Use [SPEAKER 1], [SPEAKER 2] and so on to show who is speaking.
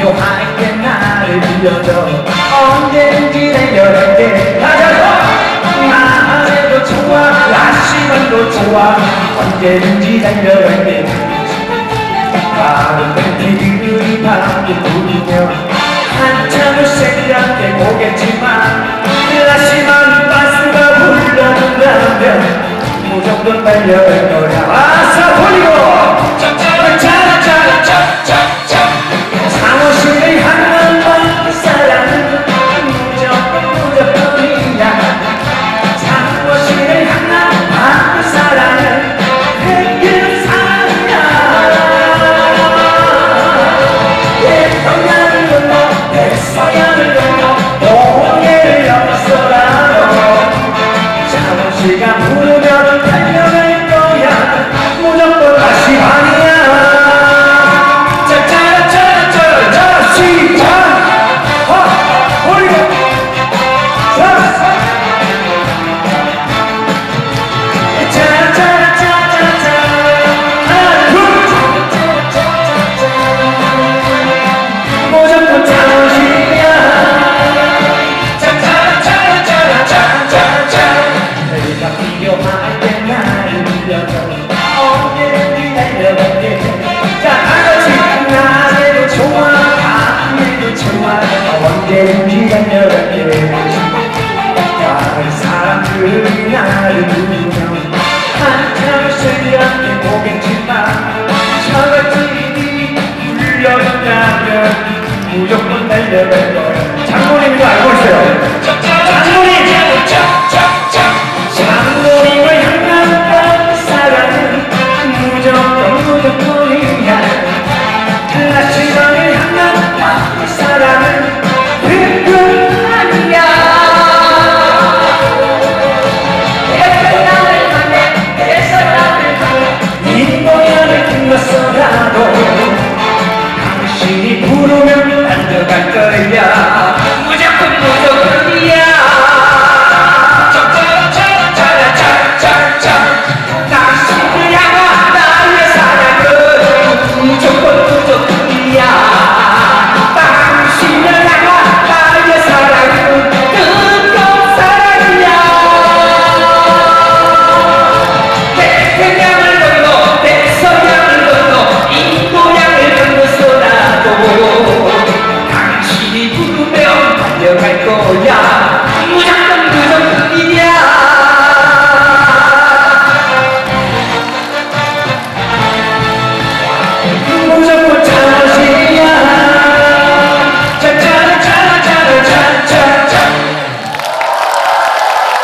[SPEAKER 1] 필요할게 나를 빌려줘. 언제든지 내려낼게 가자고! 말해도 좋아. 날씨만도 좋아. 언제든지 달려갈게 많은 팬티들이 바람이 부리며 한참을 생각해 보겠지만 날씨만 바스가 불러준다면 무조건 달려갈 거야. 와서 돌리고! 자, 다같이 나에게 좋아, 나에게 좋아, 언제든지 달려갈게. ยังไงก็อยาก